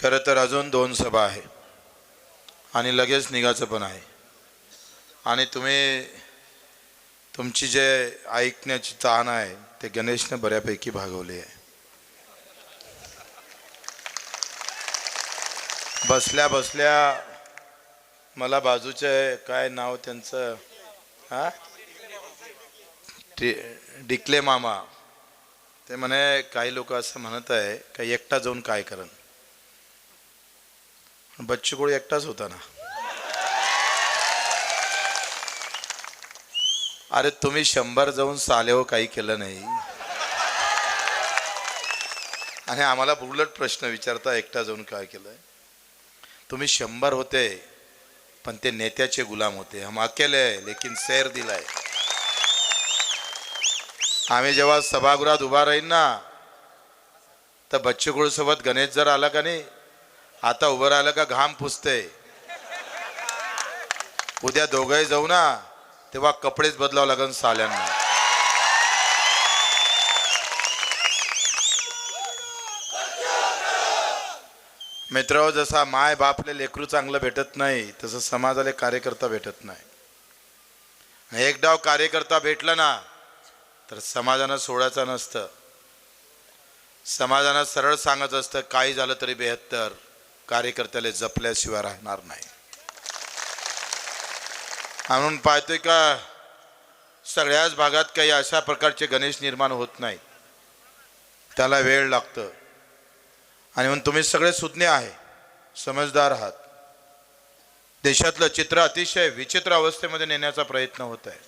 खरं तर अजून दोन सभा आहे. आणि लगेच निघायचं पण आहे. आणि तुम्ही तुमची जे ऐकण्याची ताण आहे ते गणेशने बऱ्यापैकी भागवली आहे. बसल्या बसल्या मला बाजूचे काय नाव त्यांचं हा? डि डिकले मामा. ते म्हणे काही लोक असं म्हणत आहे का एकटा जाऊन काय करण बच्चू कोळी एकटाच होता ना. अरे तुम्ही शंभर जाऊन सालेव काही केलं नाही. आणि आम्हाला उलट प्रश्न विचारता एकटा जाऊन काय केलंय. तुम्ही शंभर होते पण ते नेत्याचे गुलाम होते. हम अकेले लेकिन सैर दिलाय. आम्ही जेव्हा सभागृहात उभा राहीन ना तर बच्चू सोबत गणेश जर आला का नाही आता उभं राहिलं का घाम पुसते उद्या दोघंही जाऊ ना तेव्हा कपडेच बदलावं लागन साल्यांना. मित्र जसा माय बापले लेकरू चांगलं भेटत नाही तसं समाजाला कार्यकर्ता भेटत नाही. एक डाव कार्यकर्ता भेटला ना तर समाजानं सोडायचं नसतं. समाजानं सरळ सांगत असतं काही झालं तरी बेहत्तर. कार्यकर्त्याला जपल्याशिवाय राहणार नाही. म्हणून पाहतोय का सगळ्याच भागात काही अशा प्रकारचे गणेश निर्माण होत नाही त्याला वेळ लागतं. आणि म्हणून तुम्ही सगळे सुज्ञ आहे समजदार आहात. देशातलं चित्र अतिशय विचित्र अवस्थेमध्ये नेण्याचा प्रयत्न होत आहे.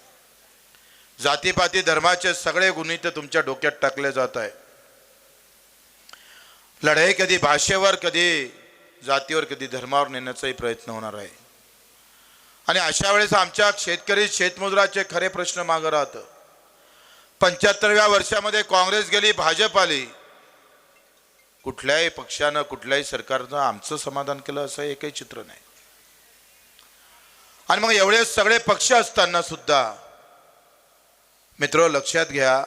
जातीपाती धर्माचे सगळे गुन्हे तर तुमच्या डोक्यात टाकले जात आहे. लढाई कधी भाषेवर कधी जातीवर कधी धर्मावर नेण्याचाही प्रयत्न होणार आहे. आणि अशा वेळेस आमच्या शेतकरी शेतमजुराचे खरे प्रश्न मागं राहतं. पंच्याहत्तरव्या वर्षामध्ये काँग्रेस गेली भाजप आली. कुठल्याही पक्षानं कुठल्याही सरकारनं आमचं समाधान केलं असं एकही चित्र नाही. आणि मग एवढे सगळे पक्ष असताना सुद्धा मित्र लक्षात घ्या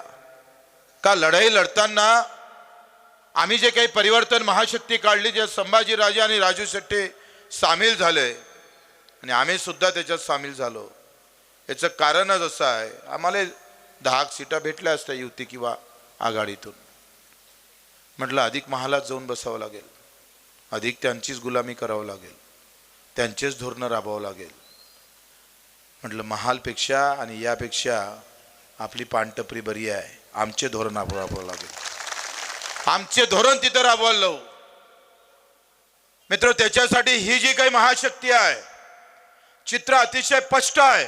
का लढाई लढताना आम्ही जे काही परिवर्तन महाशक्ती काढली जे संभाजीराजे आणि राजू शेट्टी सामील झाले आणि आम्ही सुद्धा त्याच्यात सामील झालो. याचं कारणच असं आहे आम्हाला दहा सीटा भेटल्या असत्या युती किंवा आघाडीतून. म्हटलं अधिक महालात जाऊन बसावं लागेल. अधिक त्यांचीच गुलामी करावं लागेल. त्यांचेच धोरणं राबवावं लागेल. म्हटलं महालपेक्षा आणि यापेक्षा आपली पानटपरी बरी आहे. आमचे धोरण राबवावं लागेल. आमचे धोरण तिथं राबवलं. मित्र त्याच्यासाठी ही जी काही महाशक्ती आहे चित्र अतिशय स्पष्ट आहे.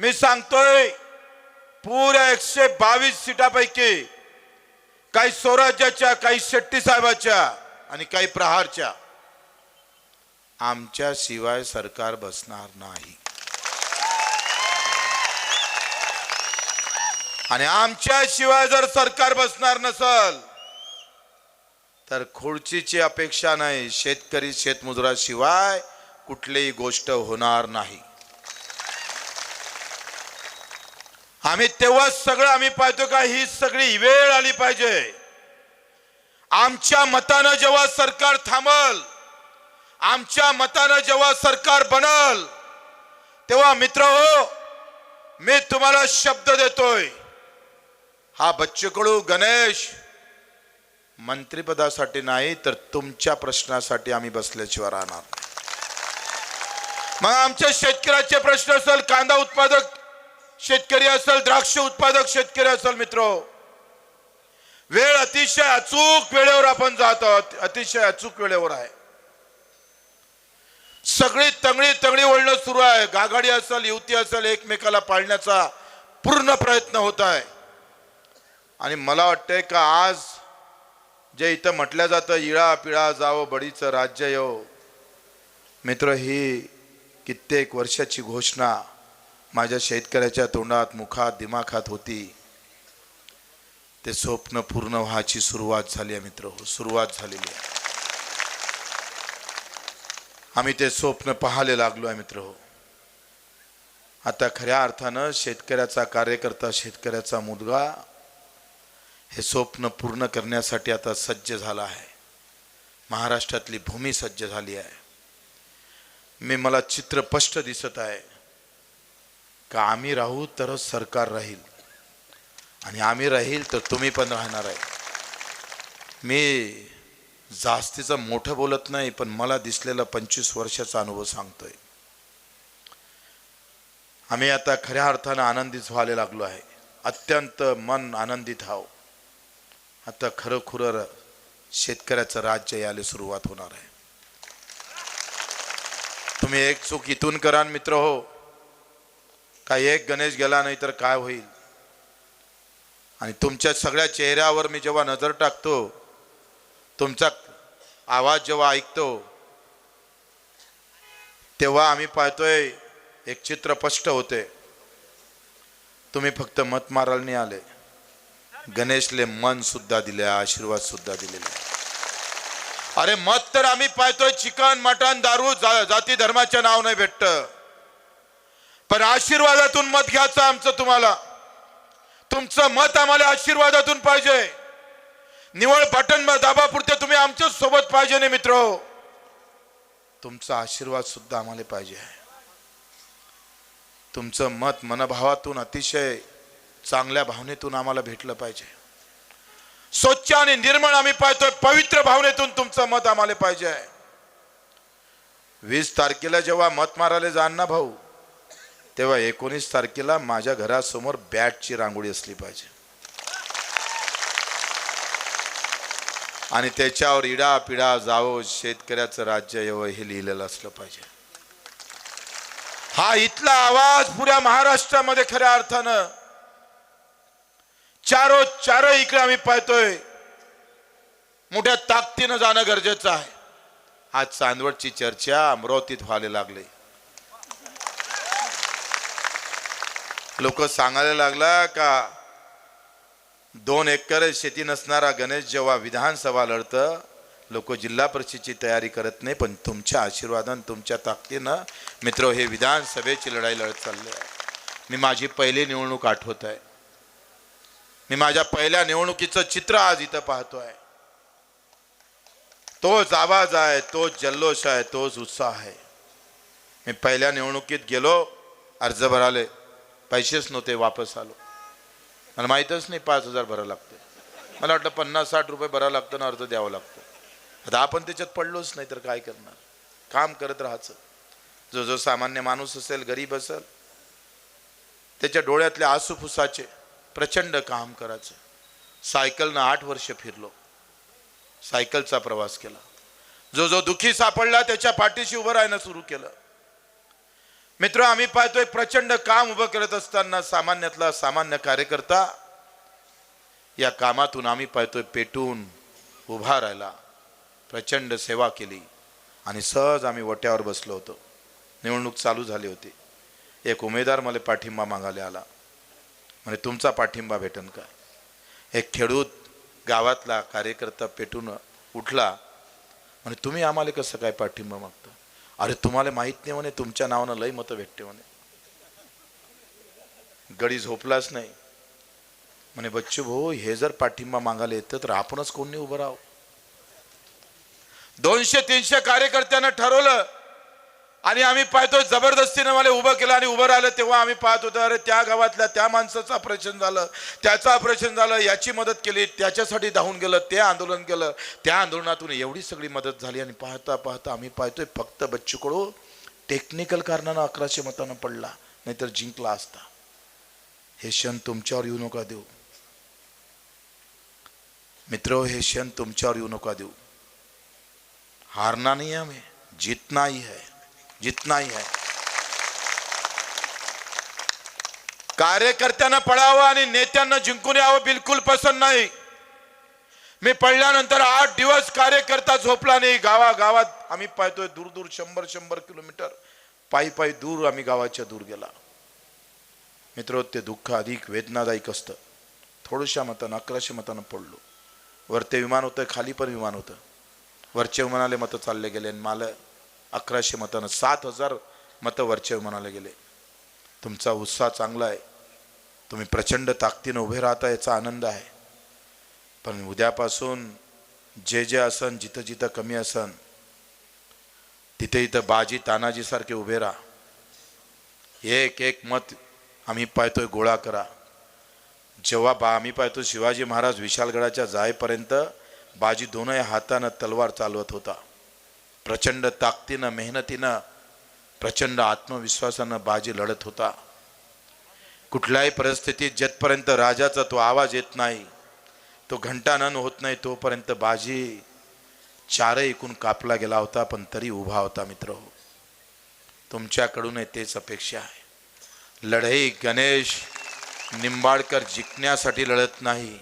मी सांगतोय पुऱ्या एकशे बावीस सीटापैकी काही स्वराज्याच्या काही शेट्टी साहेबाच्या आणि काही प्रहारच्या. आमच्या शिवाय सरकार बसणार नाही. आणि आमच्याशिवाय जर सरकार बसणार नसल तर खुर्चीची अपेक्षा नाही शेतकरी शेतमजुराशिवाय कुठलीही गोष्ट होणार नाही. आम्ही तेव्हाच सगळं आम्ही पाहतो का ही सगळी वेळ आली पाहिजे. आमच्या मतानं जेव्हा सरकार थांबल आमच्या मतानं जेव्हा सरकार बनल तेव्हा मित्र हो मी तुम्हाला शब्द देतोय. हा बच्चकडू गणेश. मंत्रिपदासाठी नाही तर तुमच्या प्रश्नासाठी आम्ही बसल्याशिवाय राहणार. मग आमच्या शेतकऱ्याचे प्रश्न असेल कांदा उत्पादक शेतकरी असेल द्राक्ष उत्पादक शेतकरी असेल मित्र. वेळ अतिशय अचूक वेळेवर आपण जात आहोत अतिशय अचूक वेळेवर आहे. सगळी तंगडी तंगडी वळणं सुरू आहे. गागाडी असेल युवती असेल एकमेकाला पाळण्याचा पूर्ण प्रयत्न होत आहे. आणि मला वाटतंय का आज जे इथं म्हटलं जातं इळा पिळा जावं बडीचं राज्य येव. मित्र ही कित्येक वर्षाची घोषणा माझ्या शेतकऱ्याच्या तोंडात मुखात दिमाखात होती. ते स्वप्न पूर्ण व्हायची सुरुवात झाली आहे मित्र हो सुरुवात झालेली आहे. आम्ही ते स्वप्न पाहायला लागलो आहे मित्र हो. आता खऱ्या अर्थानं शेतकऱ्याचा कार्यकर्ता शेतकऱ्याचा मुलगा हे स्वप्न पूर्ण करण्यासाठी आता सज्ज झाला आहे. महाराष्ट्रातली भूमी सज्ज झाली आहे. मी मला चित्र स्पष्ट दिसत आहे का आम्ही राहू तरच सरकार राहील. आणि आम्ही राहील तर तुम्ही पण राहणार आहे. मी जास्तीचं मोठं बोलत नाही पण मला दिसलेला पंचवीस वर्षाचा अनुभव सांगतोय. आम्ही आता खऱ्या अर्थानं आनंदित व्हायला लागलो आहे. अत्यंत मन आनंदित हाव आता खरं शेतकऱ्याचं राज्य यायला सुरुवात होणार आहे. तुम्ही एक चूक इथून करान मित्र हो. का एक गणेश गेला नाही तर काय होईल? आणि तुमच्या सगळ्या चेहऱ्यावर मी जेव्हा नजर टाकतो तुमचा आवाज जेव्हा ऐकतो तेव्हा आम्ही पाहतोय एक चित्र स्पष्ट होते. तुम्ही फक्त मत मारायला नाही आले. गणेशले मन सुद्धा दिले आशीर्वाद सुद्धा दिलेले अरे मत तर आम्ही पाहतोय चिकन मटन दारू जा- जाती धर्माच्या नाव नाही भेटत. पण आशीर्वादातून मत घ्यायचं आमचं तुम्हाला. तुमचं मत आम्हाला आशीर्वादातून पाहिजे. निवळ बटन दाबापुरते तुम्ही आमच्याच सोबत पाहिजे नाही मित्र. तुमचा आशीर्वाद सुद्धा आम्हाला पाहिजे आहे. तुमचं मत मनभावातून अतिशय चांगल्या भावनेतून आम्हाला भेटलं पाहिजे. स्वच्छ आणि निर्मळ आम्ही पाहतोय पवित्र भावनेतून तुमचं मत आम्हाला पाहिजे आहे. वीस तारखेला जेव्हा मत मारायला जाण ना भाऊ तेव्हा एकोणीस तारखेला माझ्या घरासमोर बॅटची रांगोळी असली पाहिजे. आणि त्याच्यावर इडा पिडा जावो शेतकऱ्याचं राज्य येवं हे लिहिलेलं असलं पाहिजे. हा इथला आवाज पुऱ्या महाराष्ट्रामध्ये खऱ्या अर्थानं चारो चारो इकडे आम्ही पाहतोय. मोठ्या ताकदीनं जाणं गरजेचं आहे. आज चांदवडची चर्चा अमरावतीत व्हायला लागली. लोक सांगायला लागला का दोन एकर शेती नसणारा गणेश जेव्हा विधानसभा लढतं लोक जिल्हा परिषदेची तयारी करत नाही पण तुमच्या आशीर्वादानं तुमच्या ताकदीनं मित्र हे विधानसभेची लढाई लढत चालली आहे. मी माझी पहिली निवडणूक आठवत आहे. मी माझ्या पहिल्या निवडणुकीचं चित्र आज इथं पाहतोय. तोच आवाज आहे तोच जल्लोष आहे तोच उत्साह आहे. मी पहिल्या निवडणुकीत गेलो अर्ज भराले पैसेच नव्हते वापस आलो. मला माहीतच नाही पाच हजार भरावं लागते. मला वाटलं पन्नास साठ रुपये भरावं लागतं ना अर्ज द्यावं लागतं. आता आपण त्याच्यात पडलोच नाही तर काय करणार? काम करत राहायचं. जो जो सामान्य माणूस असेल गरीब असेल त्याच्या डोळ्यातले आसूफुसाचे प्रचंड काम करायचं. सायकलनं आठ वर्ष फिरलो. सायकलचा प्रवास केला. जो जो दुखी सापडला त्याच्या पाठीशी उभं राहणं सुरू केलं. मित्र आम्ही पाहतोय प्रचंड काम उभं करत असताना सामान्यातला सामान्य कार्यकर्ता या कामातून आम्ही पाहतोय पेटून उभा राहिला. प्रचंड सेवा केली आणि सहज आम्ही वट्यावर बसलो होतो. निवडणूक चालू झाली होती. एक उमेदवार मला पाठिंबा मागायला आला. म्हणजे तुमचा पाठिंबा भेटन का? एक खेडूत गावातला कार्यकर्ता पेटून उठला म्हणजे तुम्ही आम्हाला कसं काय पाठिंबा मागता? अरे तुम्हाला माहीत नाही म्हणे तुमच्या नावानं लय मतं भेटते म्हणे. गडी झोपलाच नाही. म्हणे बच्चू भाऊ हे जर पाठिंबा मागायला येतं तर आपणच कोणी उभं राहू दोनशे तीनशे कार्यकर्त्यांना ठरवलं आणि आम्ही पाहतो जबरदस्तीने मला उभं केलं आणि उभं राहिलं तेव्हा आम्ही पाहत होतो अरे त्या गावातल्या त्या माणसाचं ऑपरेशन झालं त्याचं ऑपरेशन झालं याची मदत केली त्याच्यासाठी धावून गेलं ते आंदोलन केलं. त्या आंदोलनातून एवढी सगळी मदत झाली आणि पाहता पाहता आम्ही पाहतोय फक्त बच्चू कडू टेक्निकल कारणानं अकराशे मतानं पडला नाहीतर जिंकला असता. हे क्षण तुमच्यावर येऊ नका देऊ. मित्र हे क्षण तुमच्यावर येऊ नका देऊ. हारना नाही आम्ही हमें जीतना ही है जितना ही है। कार्यकर्त्यांना पळावं आणि नेत्यांना जिंकून यावं बिलकुल पसंत नाही. मी पडल्यानंतर आठ दिवस कार्यकर्ता झोपला नाही. गावा गावात आम्ही पाहतोय दूर दूर शंभर शंभर किलोमीटर पायी पायी दूर आम्ही गावाच्या दूर गेला. मित्र ते दुःख अधिक वेदनादायक असतं. थोडशा मतानं अकराशे मतानं पडलो. वरते विमान होतं खाली पण विमान होतं. वरचे विमानाले मतं चालले गेले आणि मला अकराशे मतानं सात हजार मतं वरच्या म्हणाले गेले. तुमचा उत्साह चांगला आहे. तुम्ही प्रचंड ताकदीनं उभे राहता याचा आनंद आहे. पण उद्यापासून जे जे असन जिथं जिथं कमी असन तिथे इथं बाजी तानाजीसारखे उभे राहा. एक एक मत आम्ही पाहतोय गोळा करा. जेव्हा बा आम्ही पाहतो शिवाजी महाराज विशालगडाच्या जायपर्यंत बाजी दोनही हातानं तलवार चालवत होता. प्रचंड ताकदीनं मेहनतीनं प्रचंड आत्मविश्वासानं बाजी लढत होता. कुठल्याही परिस्थितीत जेथपर्यंत राजाचा तो आवाज येत नाही तो घंटानन होत नाही तोपर्यंत बाजी चारही एकूण कापला गेला होता पण तरी उभा होता मित्र. हो तुमच्याकडूनही तेच अपेक्षा आहे. लढाई गणेश निंबाळकर जिंकण्यासाठी लढत नाही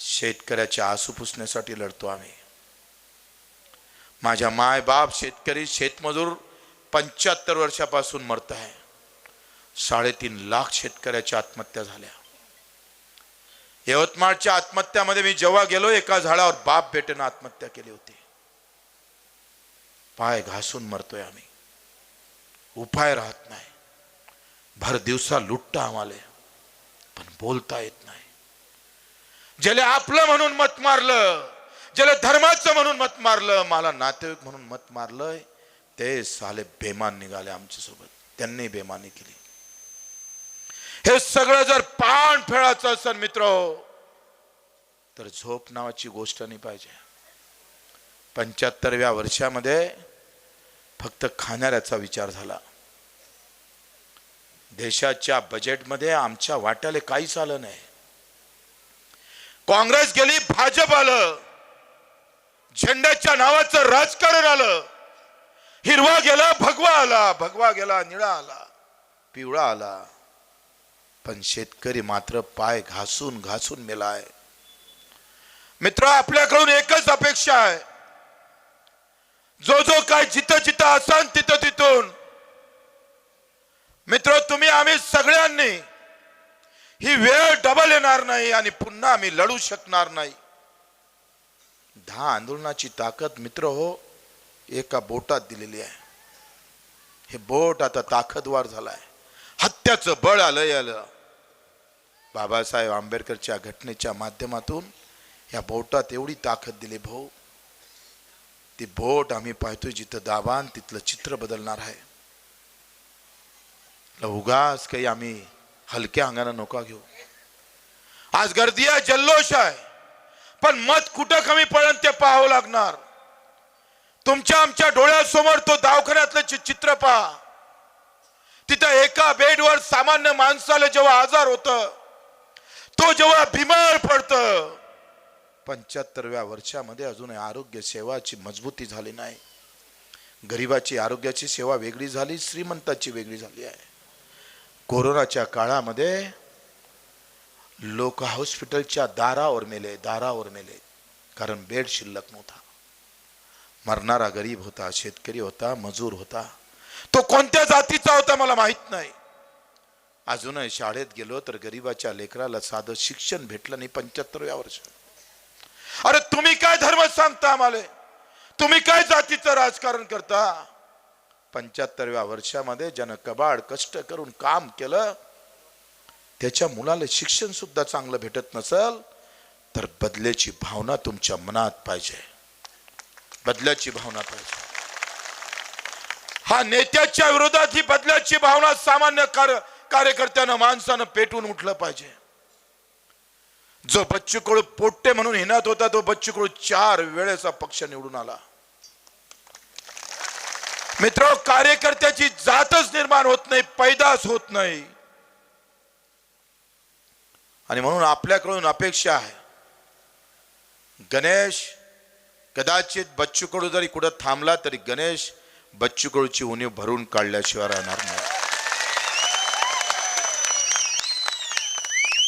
शेतकऱ्याच्या आसू पुसण्यासाठी लढतो आम्ही. माझ्या माय बाप शेतकरी शेतमजूर पंच्याहत्तर वर्षापासून मरत आहे. साडेतीन लाख शेतकऱ्याच्या आत्महत्या झाल्या. यवतमाळच्या आत्महत्यामध्ये मी जेव्हा गेलो एका झाडावर बाप बेटेनं आत्महत्या केली होती. पाय घासून मरतोय आम्ही. उपाय राहत नाही. भर दिवसा लुटता आम्हाला पण बोलता येत नाही. ज्याला आपलं म्हणून मत मारलं ज्याला धर्माचं म्हणून मत मारलं मला नातेवाईक म्हणून मत मारलंय ते साले बेमान निघाले आमच्यासोबत त्यांनी बेमानी केली. हे सगळं जर पाण फेळाचं असेल मित्र तर झोप नावाची गोष्ट नाही पाहिजे. पंच्याहत्तरव्या वर्षामध्ये फक्त खाणाऱ्याचा विचार झाला. देशाच्या बजेटमध्ये आमच्या वाट्याला काहीच आलं नाही. काँग्रेस गेली भाजप आलं. झेंड्याच्या नावाचं राजकारण आलं. हिरवा गेला भगवा आला भगवा गेला निळा आला पिवळा आला. पण शेतकरी मात्र पाय घासून घासून मेलाय. मित्र आपल्याकडून एकच अपेक्षा आहे. जो जो काय जिथं जिथं असाल तिथं तिथून. मित्र तुम्ही आम्ही सगळ्यांनी ही वेळ डबल येणार नाही आणि पुन्हा आम्ही लढू शकणार नाही. दहा आंदोलनाची ताकद मित्र हो एका बोटात दिलेली आहे. हे बोट आता ताकदवार झालाय. हत्याचं बळ आलं आलं बाबासाहेब आंबेडकरच्या घटनेच्या माध्यमातून या बोटात एवढी ताकद दिली भाऊ. ती बोट आम्ही पाहतोय जिथं दाबान तिथलं चित्र बदलणार आहे. उगाच काही आम्ही हलक्या अंगानं नोका घेऊ. आज गर्दी आहे जल्लोष आहे. पण मत कुठं कमी पडेल ते पाहावं लागणार. तुमच्या आमच्या डोळ्यासमोर तो दवाखान्यातलं चित्र पहा. तिथं एका बेडवर सामान्य माणसाला जेव्हा आजार होत तो जेव्हा बिमार पडत पंच्याहत्तरव्या वर्षामध्ये अजूनही आरोग्य सेवाची मजबूती झाली नाही. गरिबाची आरोग्याची सेवा वेगळी झाली श्रीमंताची वेगळी झाली आहे. कोरोनाच्या काळामध्ये लोक हॉस्पिटलच्या दारावर मेले दारावर मेले. कारण बेड शिल्लक नव्हता. मरणारा गरीब होता शेतकरी होता मजूर होता. तो कोणत्या जातीचा होता मला माहीत नाही. अजूनही शाळेत गेलो तर गरीबाच्या लेकराला साधं शिक्षण भेटलं नाही पंच्याहत्तरव्या वर्ष. अरे तुम्ही काय धर्म सांगता आम्हाला? तुम्ही काय जातीचं राजकारण करता? पंच्याहत्तरव्या वर्षामध्ये ज्यानं कबाड कष्ट करून काम केलं त्याच्या मुलाला शिक्षण सुद्धा चांगलं भेटत नसल तर बदल्याची भावना तुमच्या मनात पाहिजे. बदल्याची भावना पाहिजे. हा नेत्याच्या विरोधात ही बदल्याची भावना सामान्य कार्य कार्यकर्त्यानं माणसानं पेटून उठलं पाहिजे. जो बच्चू कडू पोट्टे म्हणून हिनात होता तो बच्चू कडू चार वेळेचा पक्ष निवडून आला. मित्र कार्यकर्त्याची जातच निर्माण होत नाही पैदास होत नाही. आणि म्हणून आपल्याकडून अपेक्षा आहे. गणेश कदाचित बच्चू कडू जरी कुठं थांबला तरी गणेश बच्चू कडूची उणीव भरून काढल्याशिवाय राहणार नाही.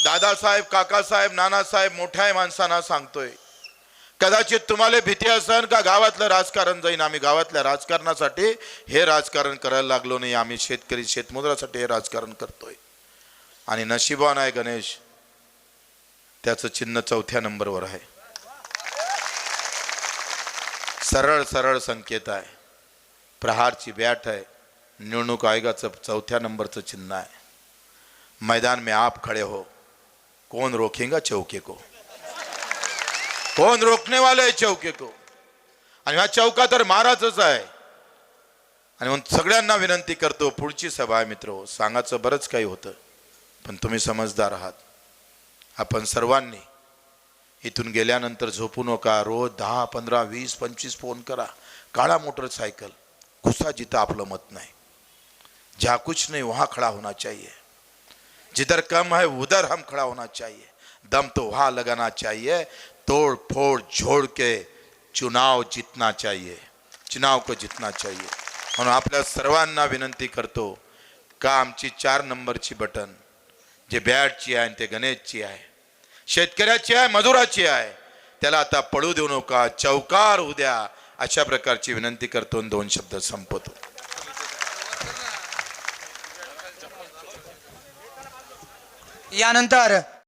दादासाहेब काकासाहेब नानासाहेब मोठ्या माणसांना सांगतोय कदाचित तुम्हाला भीती असन का गावातलं राजकारण जाईन? आम्ही गावातल्या राजकारणासाठी हे राजकारण करायला लागलो नाही. आम्ही शेतकरी शेतमजुरासाठी हे राजकारण करतोय. आणि नशिबान आहे गणेश त्याचं चिन्ह चौथ्या नंबरवर आहे. सरळ सरळ संकेत आहे. प्रहारची बॅट आहे. निवडणूक आयोगाचं चौथ्या नंबरचं चिन्ह आहे. मैदान में आप खड़े हो. कौन रोखेगा चौके को? कोण रोखणे वाले आहे चौके को? आणि हा चौका तर महाराजच आहे. आणि म्हणून सगळ्यांना विनंती करतो पुढची सभा आहे मित्र सांगायचं बरंच काही होतं. पण तुम्ही समजदार आहात. आपण सर्वांनी इथून गेल्यानंतर झोपू नका. रोज दहा पंधरा वीस पंचवीस फोन करा. काळा मोटरसायकल. घुसा जिथं आपलं मत नाही. जहाँ कुछ नहीं वहाँ खड़ा होना चाहिए. जिधर कम है उधर हम खड़ा होना चाहिए. दम तो वहाँ लगाना चाहिए. तोड़ फोड़ झोड़ के चुनाव जितना चाहिए. चुनाव को जितना चाहिए. म्हणून आपल्या सर्वांना विनंती करतो का आमची चार नंबरची बटन जे बॅटची आहे आणि ते गणेशची आहे. शेतकऱ्याची आहे मजुराची आहे. त्याला आता पडू देऊ नका चौकार उद्या अशा प्रकारची विनंती करतो दोन शब्द संपवतो. यानंतर